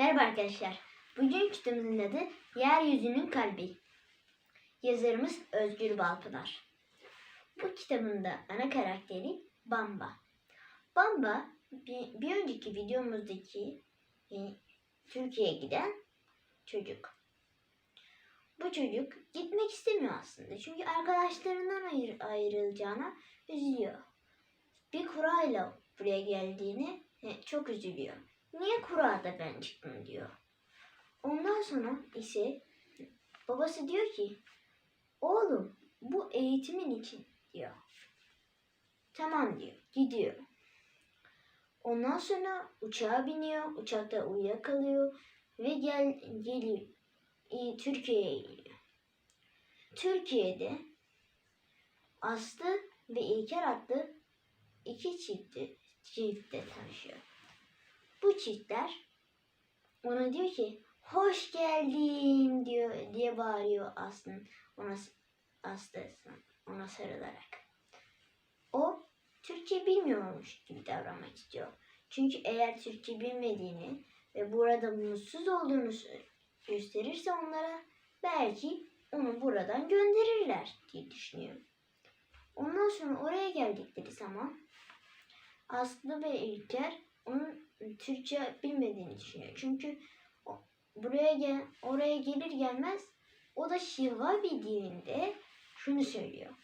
Merhaba arkadaşlar. Bugün kitabımızın adı Yeryüzünün Kalbi. Yazarımız Özgür Balpınar. Bu kitabın da ana karakteri Bamba. Bamba bir, önceki videomuzdaki e, Türkiye'ye giden çocuk. Bu çocuk gitmek istemiyor aslında. Çünkü arkadaşlarından ayır, ayrılacağına üzülüyor. Bir kurayla buraya geldiğini e, çok üzülüyor. Niye kurada ben çıktım diyor. Ondan sonra ise babası diyor ki oğlum bu eğitimin için diyor. Tamam diyor. Gidiyor. Ondan sonra uçağa biniyor. Uçakta uyuyakalıyor ve gel geliyor. e, Türkiye'ye geliyor. Türkiye'de Aslı ve İlker adlı iki çifti çiftle tanışıyor. Bu çiftler ona diyor ki hoş geldin diyor diye bağırıyor Aslı ona Aslı ona sarılarak. O Türkçe bilmiyormuş gibi davranmak istiyor. Çünkü eğer Türkçe bilmediğini ve burada mutsuz olduğunu gösterirse onlara belki onu buradan gönderirler diye düşünüyor. Ondan sonra oraya geldikleri zaman Aslı ve İlker onun Türkçe bilmediğini düşünüyor. Çünkü buraya gel, oraya gelir gelmez o da Şivabi dilinde şunu söylüyor.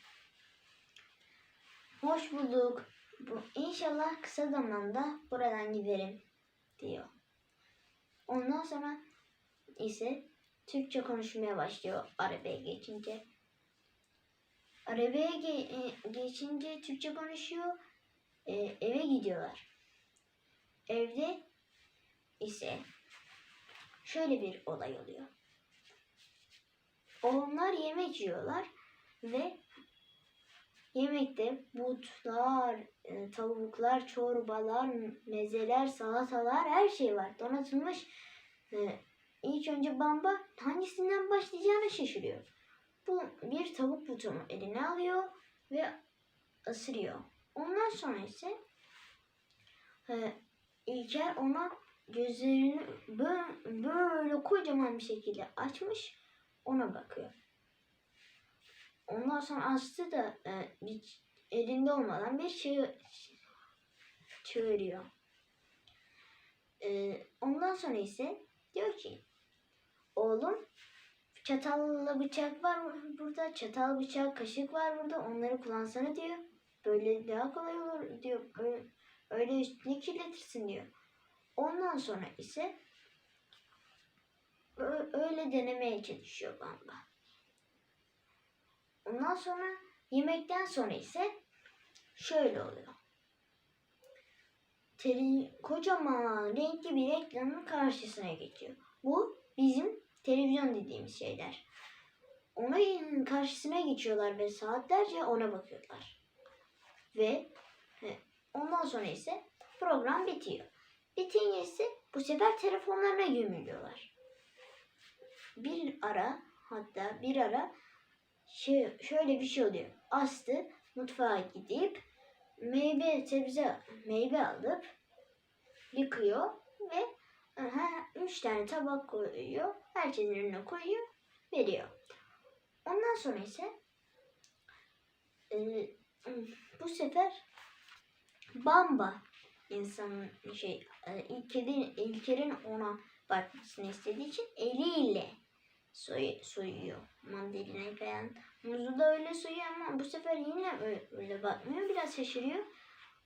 Hoş bulduk. Bu, inşallah kısa zamanda buradan giderim diyor. Ondan sonra ise Türkçe konuşmaya başlıyor arabaya geçince. Arabaya ge- e, geçince Türkçe konuşuyor. E, eve gidiyorlar. Evde ise şöyle bir olay oluyor. Onlar yemek yiyorlar ve yemekte butlar, e, tavuklar, çorbalar, mezeler, salatalar her şey var. Donatılmış. E, İlk önce Bamba hangisinden başlayacağını şaşırıyor. Bu bir tavuk butunu eline alıyor ve ısırıyor. Ondan sonra ise e, İlker ona gözlerini böyle, böyle kocaman bir şekilde açmış ona bakıyor. Ondan sonra Aslı da e, bir, elinde olmadan bir şey çığırıyor. E, ondan sonra ise diyor ki oğlum çatalla bıçak var burada çatal bıçak kaşık var burada onları kullansana diyor. Böyle daha kolay olur diyor. Öyle, öyle üstüne kirletirsin diyor. Ondan sonra ise öyle denemeye çalışıyor Bamba. Ondan sonra yemekten sonra ise şöyle oluyor. Tele, kocaman renkli bir reklamın karşısına geçiyor. Bu bizim televizyon dediğimiz şeyler. Onun karşısına geçiyorlar ve saatlerce ona bakıyorlar. Ve ondan sonra ise program bitiyor. Bitince ise bu sefer telefonlarına gömülüyorlar. Bir ara hatta bir ara şey, şöyle bir şey oluyor. Aslı mutfağa gidip meyve sebze meyve alıp yıkıyor ve aha, üç tane tabak koyuyor. Herkesin önüne koyuyor. Veriyor. Ondan sonra ise e, bu sefer Bamba insanın şey e, İlker'in, İlker'in ona bakmasını istediği için eliyle soy, soyuyor mandalina falan. Muzu da öyle soyuyor ama bu sefer yine öyle, öyle bakmıyor. Biraz şaşırıyor.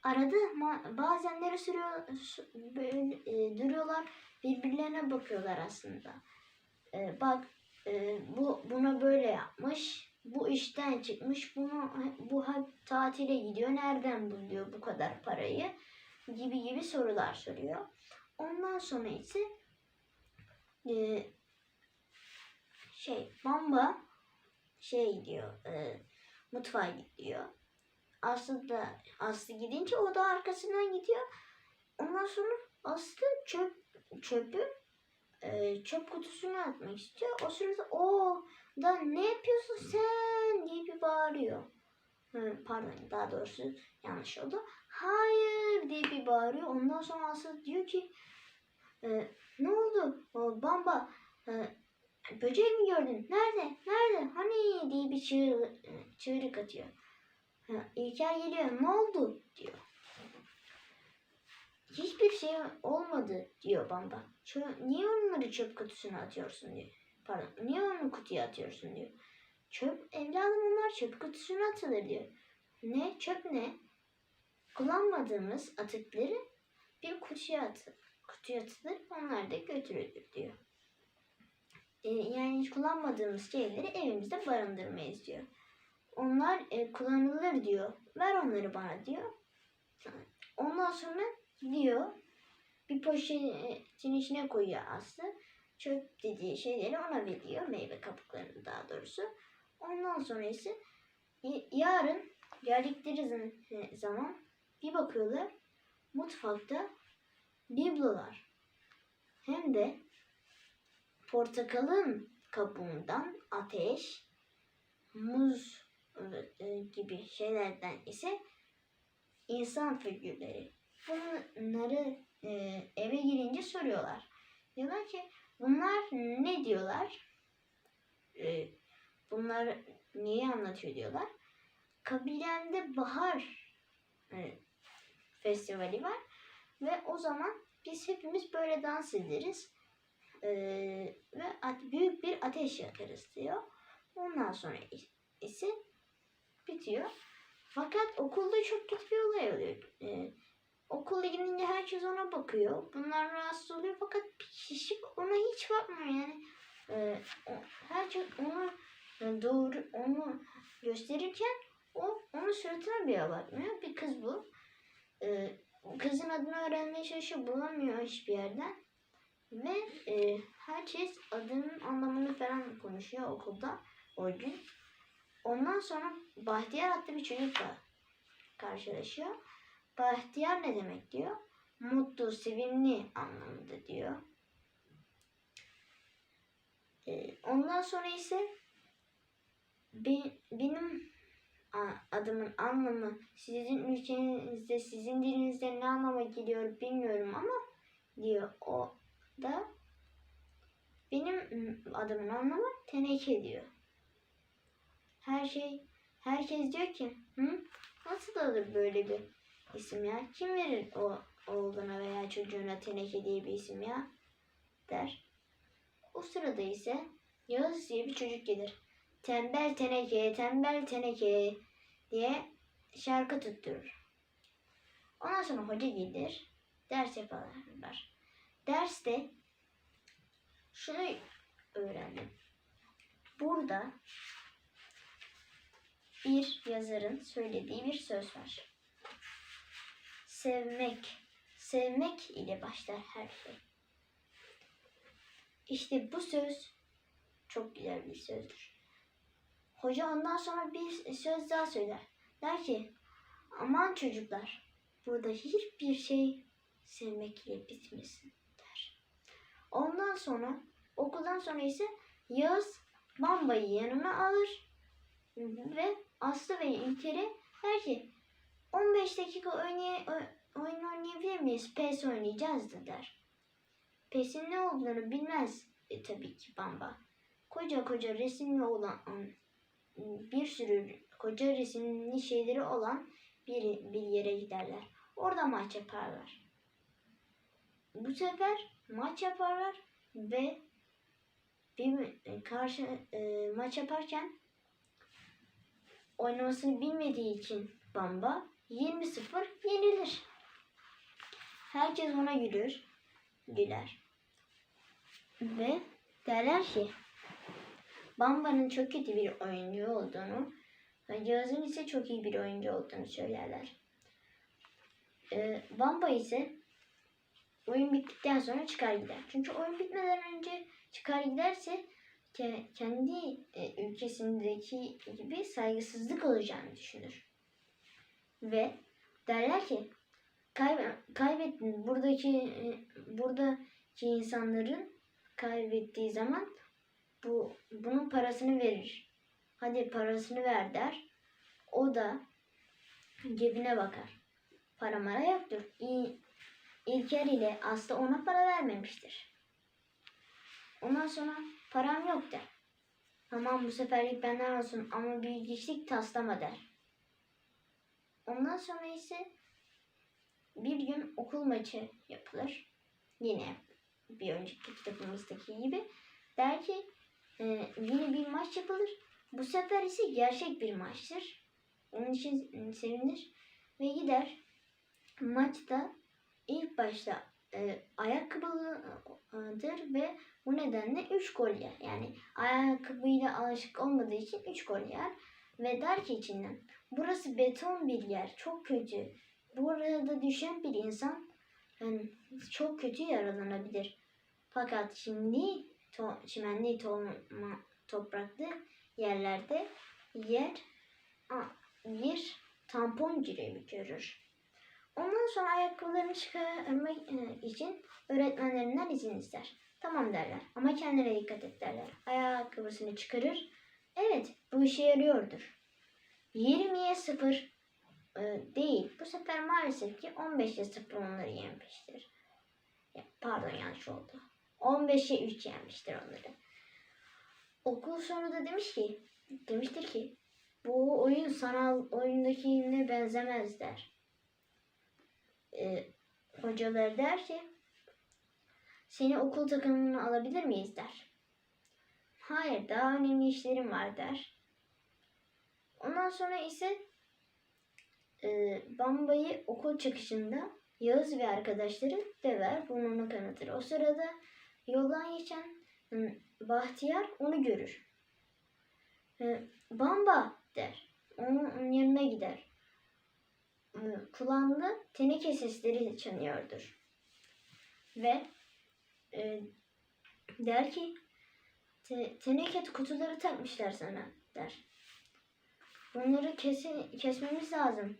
Arada ma- bazen nereye sürüyor, böyle, e, duruyorlar birbirlerine bakıyorlar aslında. E, bak e, bu buna böyle yapmış. İşten çıkmış. Bunu bu tatile gidiyor. Nereden buluyor bu kadar parayı? Gibi gibi sorular soruyor. Ondan sonra ise e, şey Bamba şey gidiyor e, mutfağa gidiyor. Aslı da Aslı gidince o da arkasından gidiyor. Ondan sonra Aslı çöp çöpü e, çöp kutusuna atmak istiyor. O sırada o da ne yapıyorsun sen diye bir bağırıyor. Pardon daha doğrusu yanlış oldu. Hayır diye bir bağırıyor. Ondan sonra Aslı diyor ki e, ne oldu? o bamba e, böcek mi gördün? Nerede? Nerede? Hani diye bir çığır, e, çığlık atıyor. Ha, İlker geliyor. Ne oldu? diyor. Hiçbir şey olmadı diyor bamba. Çö- niye onları çöp kutusuna atıyorsun diyor. Pardon. Niye onu kutuya atıyorsun diyor. Çöp evladım onlar çöp kutusuna atılır diyor. Ne? Çöp ne? Kullanmadığımız atıkları bir kutuya atılır. Kutuya atılır onlar da götürülür diyor. E, yani hiç kullanmadığımız şeyleri evimizde barındırmayız diyor. Onlar e, kullanılır diyor. Ver onları bana diyor. Ondan sonra gidiyor. Bir poşetin içine koyuyor Aslı. Çöp dediği şeyleri ona veriyor. Meyve kabuklarını daha doğrusu. Ondan sonra ise yarın geldikleri zam- zaman bir bakıyorlar mutfakta biblolar. Hem de portakalın kabuğundan ateş, muz e, gibi şeylerden ise insan figürleri. Bunları e, eve girince soruyorlar. Diyorlar ki bunlar ne diyorlar? E, bunlar neyi anlatıyor diyorlar. Kabilemde bahar e, festivali var ve o zaman biz hepimiz böyle dans ederiz e, ve at- büyük bir ateş yakarız diyor. Ondan sonra is- ise bitiyor. Fakat okulda çok kötü bir olay oluyor. E, okula gidince herkes ona bakıyor. Bunlar rahatsız oluyor fakat kişi ona hiç bakmıyor yani. E, herkes onu e, doğru onu gösterirken o onun suratına bile bakmıyor. Bir kız bu. E, kızın adını öğrenmeye çalışıyor. Bulamıyor hiçbir yerden. Ve e, herkes adının anlamını falan konuşuyor okulda o gün. Ondan sonra Bahtiyar adlı bir çocukla karşılaşıyor. Bahtiyar ne demek diyor? Mutlu, sevimli anlamında diyor. E, ondan sonra ise be- benim adımın anlamı sizin ülkenizde, sizin dilinizde ne anlama geliyor bilmiyorum ama diyor o da benim adımın anlamı teneke diyor. Her şey herkes diyor ki Hı? nasıl olur böyle bir isim ya? Kim verir o oğluna veya çocuğuna teneke diye bir isim ya? der. O sırada ise Yağız diye bir çocuk gelir. Tembel teneke, tembel teneke diye şarkı tutturur. Ondan sonra hoca gelir. Ders yaparlar. Derste şunu öğrendim. Burada bir yazarın söylediği bir söz var. Sevmek, sevmek ile başlar her şey. İşte bu söz çok güzel bir sözdür. Hoca ondan sonra bir söz daha söyler. Der ki, aman çocuklar, burada hiçbir şey sevmek ile bitmesin der. Ondan sonra okuldan sonra ise Yağız Bamba'yı yanına alır ve Aslı ve İlker'e der ki 15 dakika oynay oyun oynayabilir miyiz? PES oynayacağız da der. PES'in ne olduğunu bilmez e, tabii ki Bamba. Koca koca resimli olan bir sürü koca resimli şeyleri olan bir, bir yere giderler. Orada maç yaparlar. Bu sefer maç yaparlar ve bir karşı e, maç yaparken oynamasını bilmediği için Bamba 20-0 yenilir. Herkes ona gülür. Güler. Ve derler ki Bamba'nın çok kötü bir oyuncu olduğunu ve Yağız'ın ise çok iyi bir oyuncu olduğunu söylerler. Ee, Bamba ise oyun bittikten sonra çıkar gider. Çünkü oyun bitmeden önce çıkar giderse ke- kendi e, ülkesindeki gibi saygısızlık olacağını düşünür. Ve derler ki kaybe kaybettin buradaki e, buradaki insanların kaybettiği zaman bu bunun parasını verir. Hadi parasını ver der. O da cebine bakar. Para mara yoktur. İ- İlker ile Aslı ona para vermemiştir. Ondan sonra param yok der. Tamam bu seferlik benden olsun ama bir geçlik taslama der. Ondan sonra ise bir gün okul maçı yapılır. Yine bir önceki kitabımızdaki gibi. Der ki e, yine bir maç yapılır. Bu sefer ise gerçek bir maçtır. Onun için sevinir ve gider. Maçta ilk başta e, ayakkabılıdır ve bu nedenle 3 gol yer. Yani ayakkabıyla alışık olmadığı için 3 gol yer. Ve der ki içinden burası beton bir yer çok kötü. Burada düşen bir insan yani çok kötü yaralanabilir. Fakat şimdi to, çimenli tohuma, topraklı yerlerde yer bir tampon görevi görür. Ondan sonra ayakkabılarını çıkarmak e, için öğretmenlerinden izin ister. Tamam derler ama kendine dikkat et derler. Ayakkabısını çıkarır. Evet bu işe yarıyordur. 20'ye 0 e, değil. Bu sefer maalesef ki 15'e 0 onları yenmiştir. Ya, pardon yanlış oldu. 15'e 3 yenmiştir onları. Okul sonu da demiş ki, demiştir ki bu oyun sanal oyundakine benzemez der. E, hocalar der ki seni okul takımına alabilir miyiz der. Hayır daha önemli işlerim var der. Ondan sonra ise e, Bamba'yı okul çıkışında Yağız ve arkadaşları döver, burnunu kanatır. O sırada yoldan geçen Bahtiyar onu görür. E, Bamba der. Onun yanına gider. E, kulağında teneke sesleri çınlıyordur. Ve e, der ki te, teneke kutuları takmışlar sana der. Bunları kesin, kesmemiz lazım.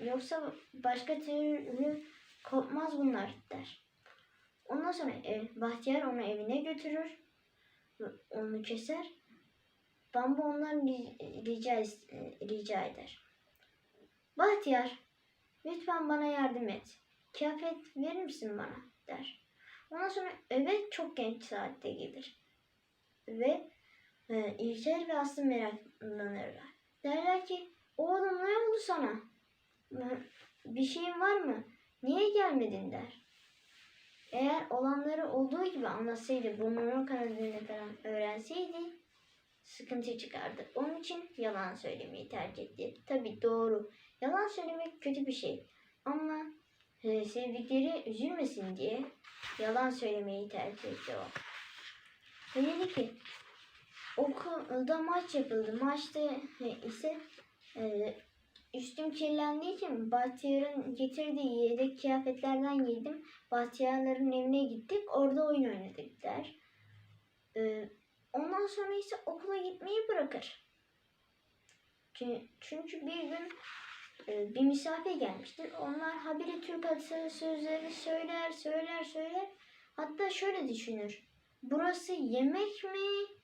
Yoksa başka türlü kopmaz bunlar der. Ondan sonra ev, Bahtiyar onu evine götürür. Onu keser. Bambu ondan ri- rica, rica eder. Bahtiyar lütfen bana yardım et. Kıyafet verir misin bana der. Ondan sonra eve çok genç saatte gelir. Ve e, İlker ve Aslı meraklanırlar. Derler ki oğlum ne oldu sana? "Ee, Bir şeyin var mı? Niye gelmedin der. Eğer olanları olduğu gibi anlatsaydı, burnunun kanadını falan öğrenseydi sıkıntı çıkardı. Onun için yalan söylemeyi tercih etti. Tabi doğru. Yalan söylemek kötü bir şey. Ama e, sevdikleri üzülmesin diye yalan söylemeyi tercih etti o. Dedi ki okulda maç yapıldı. Maçta ise e, üstüm kirlendiği için Bahtiyar'ın getirdiği yedek kıyafetlerden giydim. Bahtiyarların evine gittik. Orada oyun oynadık der. E, ondan sonra ise okula gitmeyi bırakır. Çünkü, bir gün e, bir misafir gelmiştir. Onlar habire Türk adı sözleri söyler, söyler, söyler. Hatta şöyle düşünür. Burası yemek mi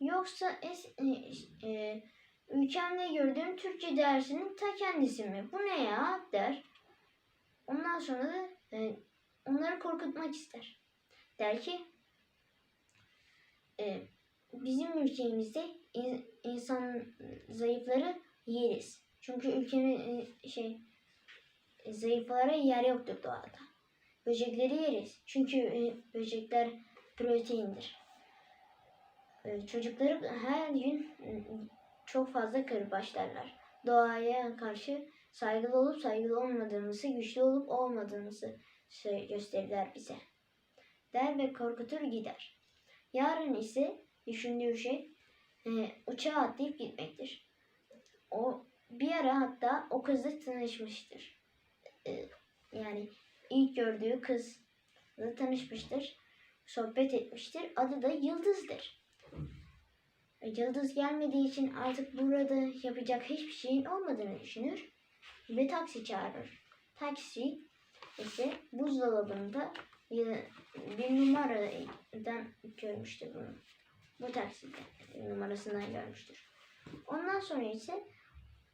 yoksa es, e, e, ülkemde gördüğüm Türkçe dersinin ta kendisi mi? Bu ne ya der. Ondan sonra da e, onları korkutmak ister. Der ki e, bizim ülkemizde in- insan zayıfları yeriz. Çünkü ülkemin e, şey e, zayıflara yer yoktur doğada. Böcekleri yeriz. Çünkü e, böcekler proteindir. E, çocukları her gün e, çok fazla kırbaçlarlar. Doğaya karşı saygılı olup saygılı olmadığımızı, güçlü olup olmadığımızı gösterirler bize. Der ve korkutur gider. Yarın ise düşündüğü şey e, uçağa atlayıp gitmektir. O bir ara hatta o kızla tanışmıştır. E, yani ilk gördüğü kızla tanışmıştır. Sohbet etmiştir. Adı da Yıldız'dır. E, Yıldız gelmediği için artık burada yapacak hiçbir şeyin olmadığını düşünür ve taksi çağırır. Taksi ise buzdolabında e, bir numaradan görmüştür bunu. Bu takside numarasından görmüştür. Ondan sonra ise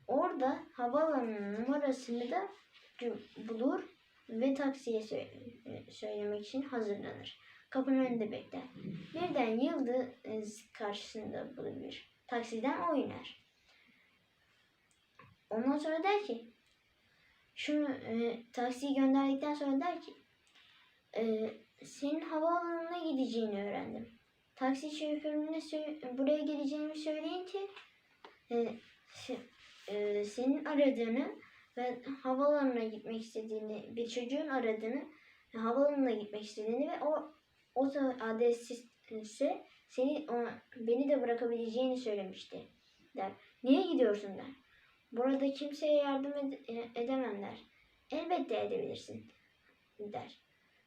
orada havaalanının numarasını da bulur ve taksiye e, söylemek için hazırlanır. Kapının önünde bekler. Birden Yıldız karşısında bulunur. Taksiden o iner. Ondan sonra der ki şunu e, taksiyi gönderdikten sonra der ki e, senin havaalanına gideceğini öğrendim. Taksi şoförüne buraya geleceğimi söyleyince e, e, senin aradığını ve havaalanına gitmek istediğini, bir çocuğun aradığını, ve havaalanına gitmek istediğini ve o o da adresi ise seni o, beni de bırakabileceğini söylemişti der. Niye gidiyorsun der. Burada kimseye yardım ed- e- edemem der. Elbette edebilirsin der.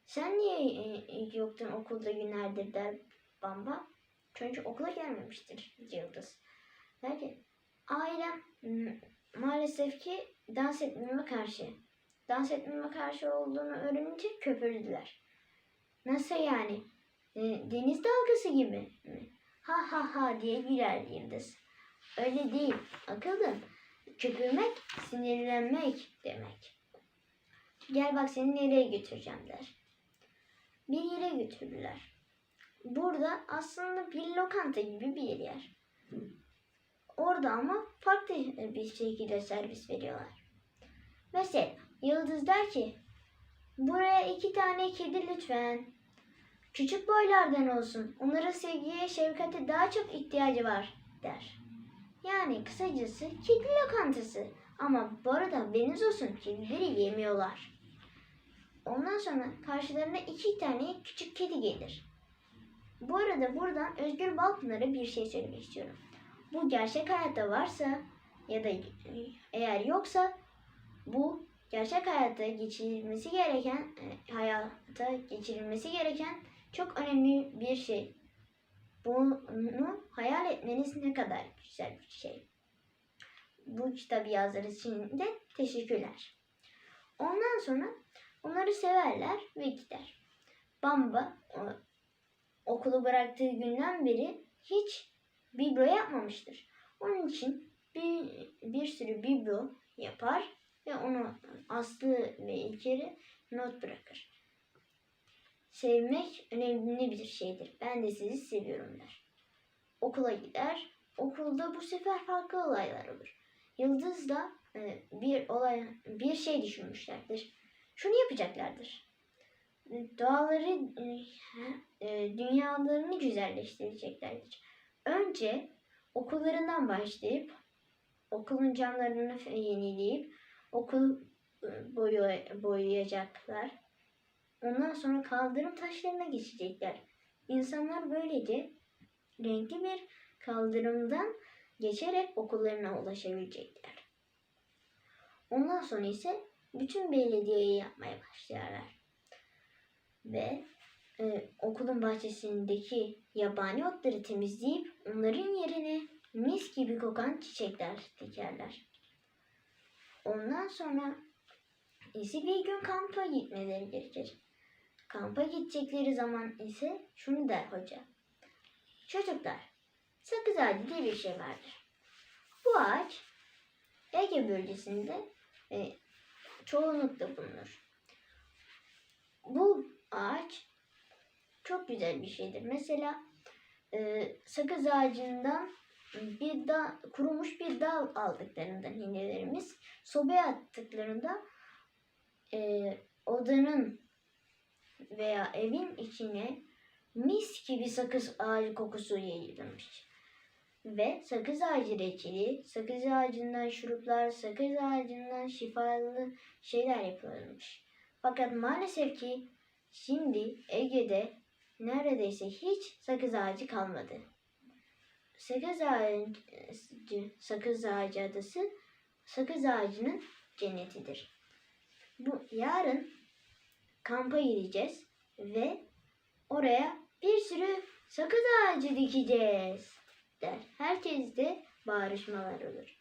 Sen niye e, yoktun okulda günlerdir der Bamba. Çünkü okula gelmemiştir Yıldız. Der ki ailem maalesef ki dans etmeme karşı. Dans etmeme karşı olduğunu öğrenince köpürdüler. Nasıl yani? E, deniz dalgası gibi mi? Ha ha ha diye güler Yıldız. Öyle değil. Akıllım. Köpürmek sinirlenmek demek. Gel bak seni nereye götüreceğim der. Bir yere götürdüler. Burada aslında bir lokanta gibi bir yer. Orada ama farklı bir şekilde servis veriyorlar. Mesela Yıldız der ki buraya iki tane kedi lütfen. Küçük boylardan olsun. Onların sevgiye, şefkate daha çok ihtiyacı var der. Yani kısacası kedi lokantası. Ama bu arada haberiniz olsun kedileri yemiyorlar. Ondan sonra karşılarına iki tane küçük kedi gelir. Bu arada buradan Özgür Balpınar'a bir şey söylemek istiyorum. Bu gerçek hayatta varsa ya da eğer yoksa bu gerçek hayatta geçirilmesi gereken e, hayata geçirilmesi gereken çok önemli bir şey. Bunu hayal etmeniz ne kadar güzel bir şey. Bu kitabı yazdığı için de teşekkürler. Ondan sonra onları severler ve gider. Bamba okulu bıraktığı günden beri hiç biblo yapmamıştır. Onun için bir, bir sürü biblo yapar ve onu Aslı ve İlker'e not bırakır. Sevmek önemli bir şeydir. Ben de sizi seviyorum der. Okula gider. Okulda bu sefer farklı olaylar olur. Yıldız da e, bir olay bir şey düşünmüşlerdir. Şunu yapacaklardır. Doğaları e, e, dünyalarını güzelleştireceklerdir. Önce okullarından başlayıp okulun camlarını yenileyip okul boyu, boyayacaklar. Ondan sonra kaldırım taşlarına geçecekler. İnsanlar böylece renkli bir kaldırımdan geçerek okullarına ulaşabilecekler. Ondan sonra ise bütün belediyeyi yapmaya başlarlar. Ve e, okulun bahçesindeki yabani otları temizleyip onların yerine mis gibi kokan çiçekler dikerler. Ondan sonra ise bir gün kampa gitmeleri gerekir. Kampa gidecekleri zaman ise şunu der hoca. Çocuklar, sakız ağacı diye bir şey vardır. Bu ağaç Ege bölgesinde e, çoğunlukla bulunur. Bu ağaç çok güzel bir şeydir. Mesela e, sakız ağacından bir dal, kurumuş bir dal aldıklarından hindelerimiz sobaya attıklarında e, odanın veya evin içine mis gibi sakız ağacı kokusu yayılmış. Ve sakız ağacı reçeli, sakız ağacından şuruplar, sakız ağacından şifalı şeyler yapılmış. Fakat maalesef ki şimdi Ege'de neredeyse hiç sakız ağacı kalmadı. Sakız ağacı, sakız ağacı adası sakız ağacının cennetidir. Bu yarın kampa gideceğiz ve oraya bir sürü sakız ağacı dikeceğiz der. Herkes de bağırışmalar olur.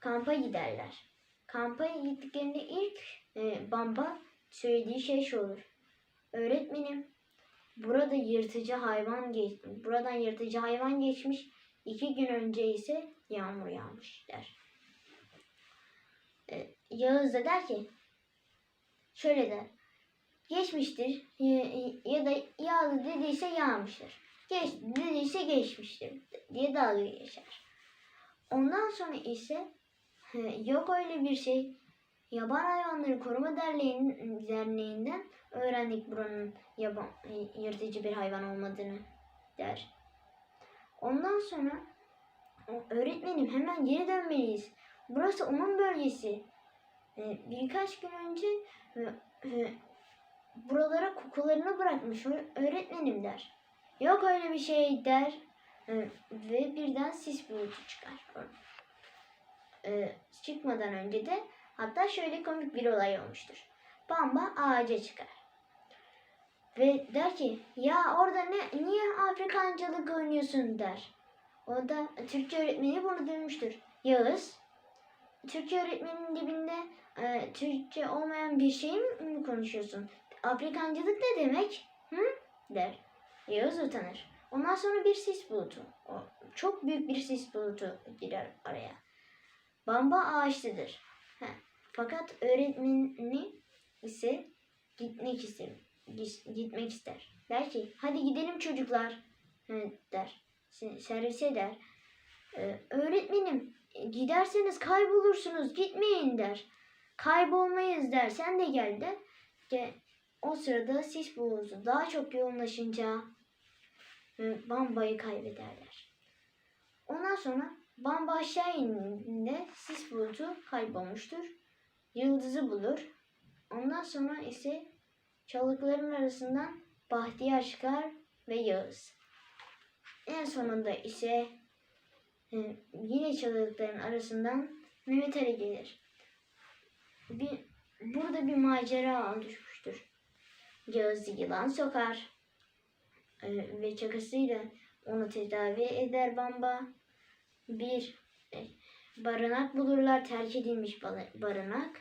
Kampa giderler. Kampa gittiklerinde ilk e, Bamba söylediği şey şu olur. Öğretmenim burada yırtıcı hayvan geç buradan yırtıcı hayvan geçmiş. İki gün önce ise yağmur yağmış der. E, Yağız da der ki şöyle der. geçmiştir ya, ya da yağdı dediyse yağmıştır. Geç dediyse geçmiştir diye dalga geçer. Ondan sonra ise yok öyle bir şey. Yaban Hayvanları Koruma Derneği'nin, Derneği'nden öğrendik buranın yaban, yırtıcı bir hayvan olmadığını der. Ondan sonra öğretmenim hemen geri dönmeliyiz. Burası onun bölgesi. Birkaç gün önce e, e, buralara kokularını bırakmış öğretmenim der. Yok öyle bir şey der. Ve birden sis bulutu çıkar. Çıkmadan önce de hatta şöyle komik bir olay olmuştur. Bamba ağaca çıkar. Ve der ki ya orada ne niye Afrikancılık oynuyorsun der. O da Türkçe öğretmeni bunu duymuştur. Yağız Türkçe öğretmeninin dibinde e, Türkçe olmayan bir şey mi konuşuyorsun? Afrikancılık ne demek? Hı? der. Yağız utanır. Ondan sonra bir sis bulutu. O, çok büyük bir sis bulutu girer araya. Bamba ağaçlıdır. Heh. Fakat öğretmeni ise gitmek ister. Gitmek ister. Der ki hadi gidelim çocuklar Hı, der. Servise der. Ee, öğretmenim giderseniz kaybolursunuz gitmeyin der. Kaybolmayız der. Sen de gel de. de o sırada sis bulutu daha çok yoğunlaşınca Bamba'yı kaybederler. Ondan sonra Bamba aşağı indiğinde sis bulutu kaybolmuştur. Yıldızı bulur. Ondan sonra ise çalıkların arasından Bahtiyar çıkar ve Yağız. En sonunda ise yine çalılıkların arasından Mehmet Ali gelir. Bir, burada bir macera oluşmuştur. Yağız'ı yılan sokar e, ve çakısıyla onu tedavi eder Bamba. Bir e, barınak bulurlar, terk edilmiş barınak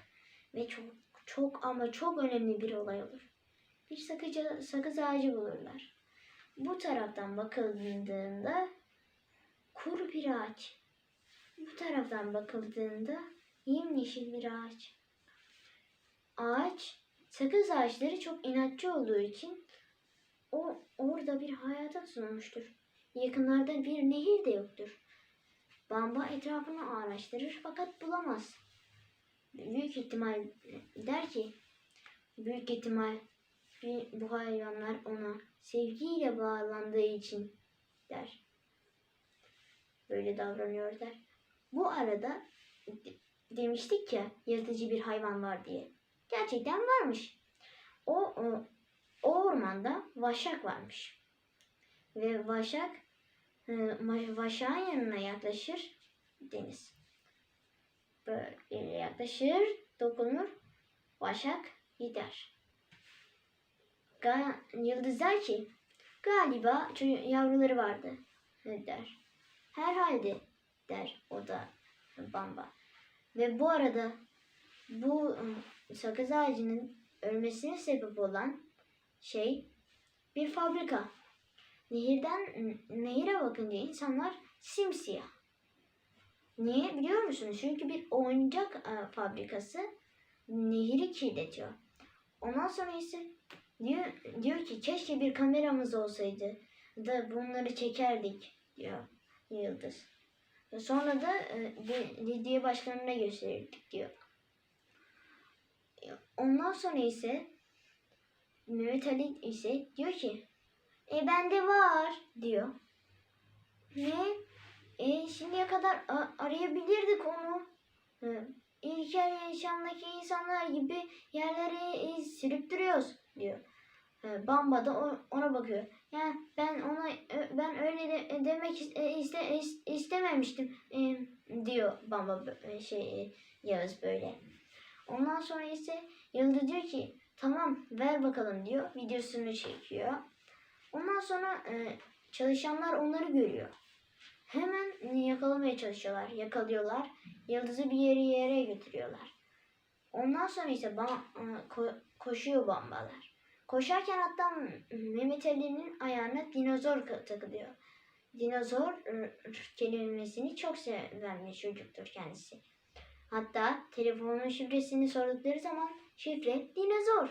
ve çok çok ama çok önemli bir olay olur. Bir sakıca, sakız ağacı bulurlar. Bu taraftan bakıldığında kuru bir ağaç. Bu taraftan bakıldığında yemyeşil bir ağaç. Ağaç, sakız ağaçları çok inatçı olduğu için o orada bir hayata sunulmuştur. Yakınlarda bir nehir de yoktur. Bamba etrafını araştırır fakat bulamaz. Büyük ihtimal der ki, büyük ihtimal bu hayvanlar ona sevgiyle bağlandığı için der. Böyle davranıyor der. Bu arada demiştik ya yırtıcı bir hayvan var diye. Gerçekten varmış. O, o, o ormanda vaşak varmış. Ve vaşak e, vaşağın yanına yaklaşır deniz. Böyle yaklaşır, dokunur, vaşak gider. Ga Yıldız der ki galiba yavruları vardı der. Herhalde der o da Bamba. Ve bu arada bu ıı, sakız ağacının ölmesine sebep olan şey bir fabrika. Nehirden nehire bakınca insanlar simsiyah. Niye biliyor musunuz? Çünkü bir oyuncak fabrikası nehri kirletiyor. Ondan sonra ise diyor, diyor ki keşke bir kameramız olsaydı da bunları çekerdik diyor Yıldız. Sonra da e, belediye başkanına gösterirdik diyor. Ondan sonra ise Mehmet Ali ise diyor ki e bende var diyor. Ne? E şimdiye kadar arayabilirdik onu. E, İlkel yaşamdaki insanlar gibi yerlere e, sürüp duruyoruz diyor. E, Bamba da ona bakıyor. Yani ben ona ben öyle de, demek iste, istememiştim e, diyor Bamba şey Yağız böyle. Ondan sonra ise Yıldız diyor ki tamam ver bakalım diyor. Videosunu çekiyor. Ondan sonra e, çalışanlar onları görüyor. Hemen yakalamaya çalışıyorlar. Yakalıyorlar. Yıldız'ı bir yere yere götürüyorlar. Ondan sonra ise bam, ko, koşuyor bambalar. Koşarken hatta Mehmet Ali'nin ayağına dinozor takılıyor. Dinozor kelimesini çok seven bir çocuktur kendisi. Hatta telefonun şifresini sordukları zaman şifre dinozor.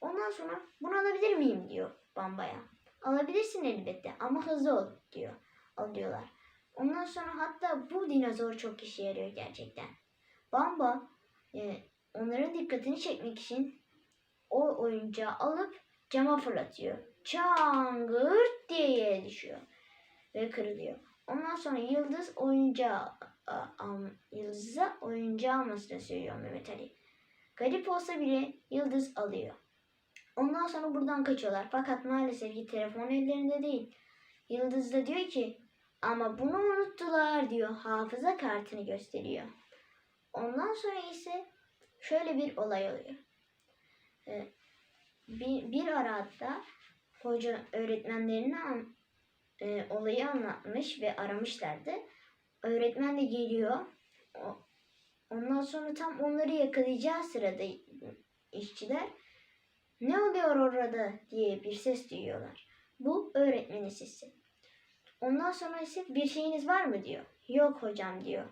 Ondan sonra bunu alabilir miyim diyor Bamba'ya. Alabilirsin elbette ama hızlı ol diyor. Alıyorlar. Ondan sonra hatta bu dinozor çok işe yarıyor gerçekten. Bamba e, onların dikkatini çekmek için o oyuncağı alıp cama fırlatıyor. Çangırt diye yere düşüyor. Ve kırılıyor. Ondan sonra Yıldız oyuncağı Yıldız'a oyuncağı almasını söylüyor Mehmet Ali. Garip olsa bile Yıldız alıyor. Ondan sonra buradan kaçıyorlar. Fakat maalesef ki telefon ellerinde değil. Yıldız da diyor ki ama bunu unuttular diyor. Hafıza kartını gösteriyor. Ondan sonra ise şöyle bir olay oluyor. Ee, bir, bir ara hatta hoca öğretmenlerine e, olayı anlatmış ve aramışlardı. Öğretmen de geliyor. Ondan sonra tam onları yakalayacağı sırada işçiler ne oluyor orada diye bir ses duyuyorlar. Bu öğretmenin sesi. Ondan sonra ise bir şeyiniz var mı diyor. Yok hocam diyor.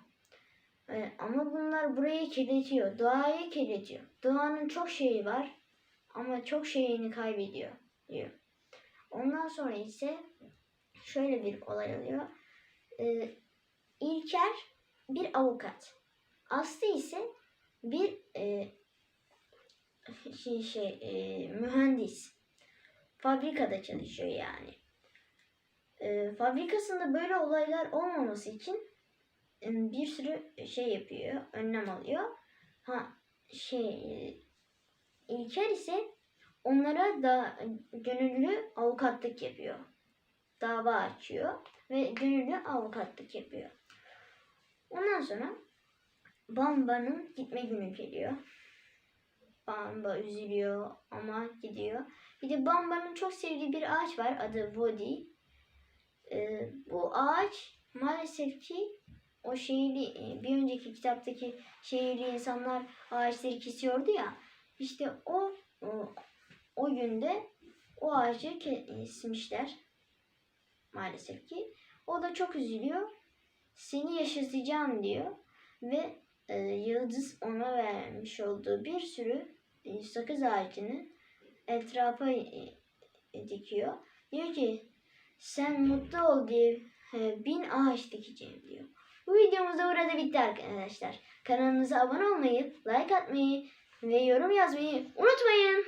Ee, ama bunlar burayı kirletiyor. Doğayı kirletiyor. Doğanın çok şeyi var ama çok şeyini kaybediyor diyor. Ondan sonra ise şöyle bir olay oluyor. Ee, İlker bir avukat. Aslı ise bir e, şey, şey e, mühendis. Fabrikada çalışıyor yani. E, fabrikasında böyle olaylar olmaması için e, bir sürü şey yapıyor, önlem alıyor. Ha şey İlker ise onlara da gönüllü avukatlık yapıyor. Dava açıyor ve gönüllü avukatlık yapıyor. Ondan sonra Bamba'nın gitme günü geliyor. Bamba üzülüyor ama gidiyor. Bir de Bamba'nın çok sevdiği bir ağaç var adı Woody. Ee, bu ağaç maalesef ki o şehirli e, bir önceki kitaptaki şehirli insanlar ağaçları kesiyordu ya. İşte o o, günde o ağacı kesmişler maalesef ki. O da çok üzülüyor. Seni yaşatacağım diyor ve e, Yıldız ona vermiş olduğu bir sürü e, sakız ağacını etrafa e, e, dikiyor. Diyor ki sen mutlu ol diye e, bin ağaç dikeceğim diyor. Bu videomuz da burada bitti arkadaşlar. Kanalımıza abone olmayı, like atmayı ve yorum yazmayı unutmayın.